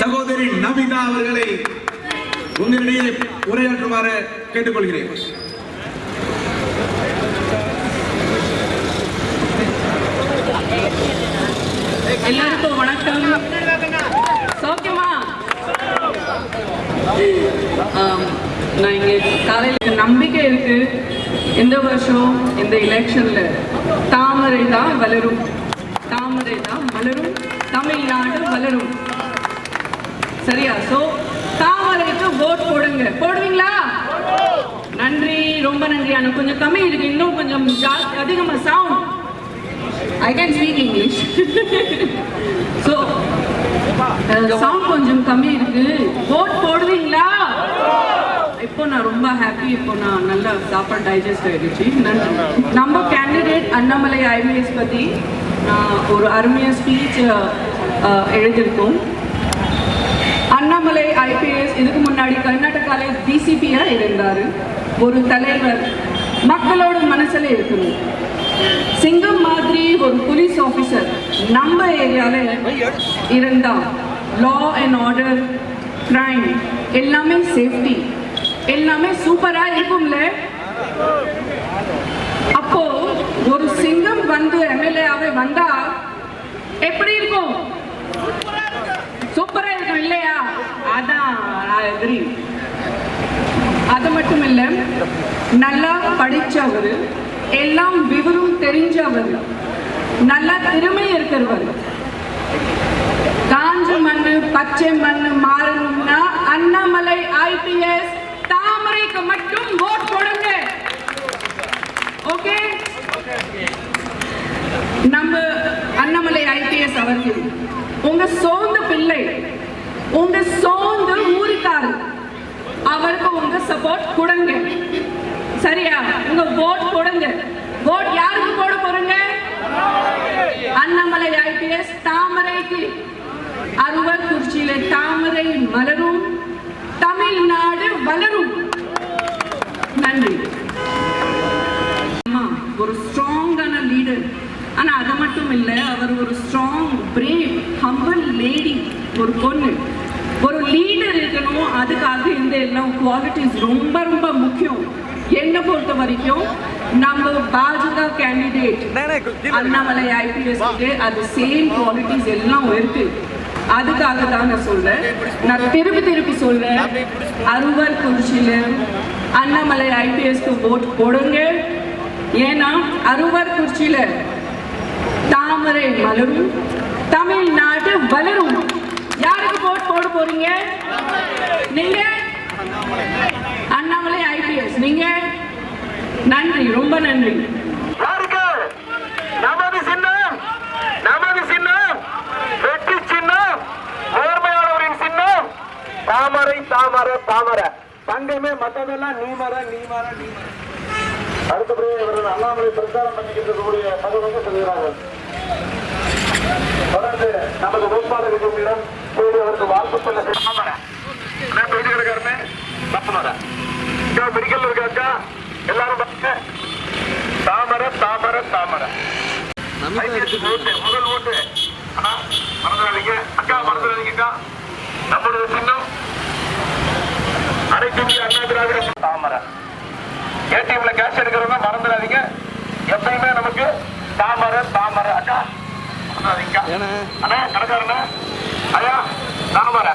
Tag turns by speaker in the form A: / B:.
A: சகோதரி நமிதா அவர்களை உங்களிடையே உரையாற்றுமாறு கேட்டுக்கொள்கிறேன்.
B: எல்லாருக்கும் வணக்கம். சௌக்கியமா? நான் இங்கே காலையில் நம்பிக்கை இருக்கு. இந்த வருஷம் இந்த எலெக்ஷன்ல தாமரை தான் வளரும். தாமரை தான் வளரும். தமிழ்நாடு வளரும். சரியா? சோ தாமரைக்கு ஓட் போடுங்க. போடுவீங்களா? நன்றி ரொம்ப நன்றி ஆனா கொஞ்சம் கம்மி இருக்கு. இன்னும் கொஞ்சம் ஜாஸ்தி அதிகமா sound I can speak English so sound கொஞ்சம் கம்மி இருக்கு. ஓட் போடுவீங்களா? இப்போ நான் ரொம்ப ஹாப்பி இப்போ நான் நல்லா சாப்பாடு டைஜஸ்ட் ஆயிடுச்சு. நன்றி. நம்ம கேண்டிடேட் அண்ணாமலை ஐபிஎஸ் பற்றி நான் ஒரு அருமையாக ஸ்பீச் எழுதியிருக்கோம் அண்ணாமலை ஐபிஎஸ் இதுக்கு முன்னாடி கர்நாடகாவில் இருந்தாரு ஒரு தலைவர் மக்களோட மனசுல இருக்கணும் சிங்கம் மாதிரி ஒரு போலீஸ் ஆஃபீஸர் நம்ம ஏரியால இருந்தா லா அண்ட் ஆர்டர் கிரைம் எல்லாமே சேஃப்டி எல்லாமே சூப்பரா இருக்கும்ல? அப்போ ஒரு சிங்கம் வந்து எம்எல்ஏவாக வந்தா எப்படி இருக்கும்? சூப்பரா இருக்கும். இல்லையா? அதான் அது மட்டும் இல்ல நல்லா படிச்சவர் எல்லாம் விவரம் தெரிஞ்சவர் நல்லா திறமை இருக்கிறவர். காஞ்ச மண்ணு பச்சை மண்ணு மாறணும்னா அண்ணாமலை ஐபிஎஸ் தாமரைக்கு மட்டும் ஓட் போடுங்க. ஓகே நம்ம அண்ணாமலை ஐபிஎஸ் அவர்கள் உங்க சொந்த பிள்ளை உங்க சொந்த சப்போர்ட் கொடுங்க. சரியா? உங்க ஓட் கொடுங்க. ஓட் யாருக்கு போட போறீங்க? அண்ணாமலை ஐபிஎஸ் தாமரைக்கு. அறுவர் குறிச்சியில தாமரை மலரும். தமிழ்நாடு வளரும். நன்றி. ஒரு ஸ்ட்ராங்கான லீடர் ஆனா அது மட்டும் இல்ல அவர் ஒரு ஸ்ட்ராங் பிரேவ் ஹம்பல் லேடி ஒரு பொண்ணு. ஒரு லீடர் இருக்கணும் அதுக்காக இந்த எல்லாம் குவாலிட்டிஸ் ரொம்ப ரொம்ப முக்கியம். என்னை பொறுத்த வரைக்கும் நம்ம பாஜக கேண்டிடேட் அண்ணாமலை ஐபிஎஸ் அது சேம் குவாலிட்டிஸ் எல்லாம் இருக்கு. அதுக்காக தான் நான் சொல்றேன். நான் திருப்பி திருப்பி சொல்றேன். அறுவர் குறிச்சியில அண்ணாமலை ஐபிஎஸ்க்கு ஓட் போடுங்க. ஏன்னா அறுவர் குறிச்சியில தாமரை மலரும் தமிழ்நாடு வளரும். போட் போட போறீங்க? நீங்க? அண்ணாமலை ஐபிஎஸ் நீங்க? நன்றி ரொம்ப நன்றி.
C: நமது சின்னம். நமது சின்னம். வெற்றி சின்னம். நேர்மையாளரின் சின்னம். தாமரை தாமரை தாமரை. தங்கமே மத்ததெல்லாம் நீ மர நீ மர நீ மர. அடுத்தபடி இவர்கள் அண்ணாமலை பிரச்சாரம் பண்ணிக்கிட்டு இருக்கக்கூடிய தகவலுக்கு சொல்கிறார்கள். தொடர்ந்து நமது வேட்பாளர் இடம் கூடி அவருக்கு வாழ்த்து சொல்ல தாமரை நான் கிடக்காருமே தாமரை இங்க மெடிக்கல் இருக்காக்கா எல்லாரும் பாருங்க. தாமரை தாமரை தாமரை. முதல் ஓட்டு. அண்ணா மறந்துடாதீங்க. அக்கா மறந்துடாதீங்க அக்கா. நம்மளுடைய சின்னம். அனைத்து அண்ணா திராவிட தாமரை. ஏடிஎம்ல கேஷ் எடுக்கிறவங்க மறந்துடாதீங்க. எப்பயுமே நமக்கு தாமரை தாமரை. அக்கா மறந்துடாதீங்க. அண்ணா கடைக்காரண்ணா. ஐயா தாமரை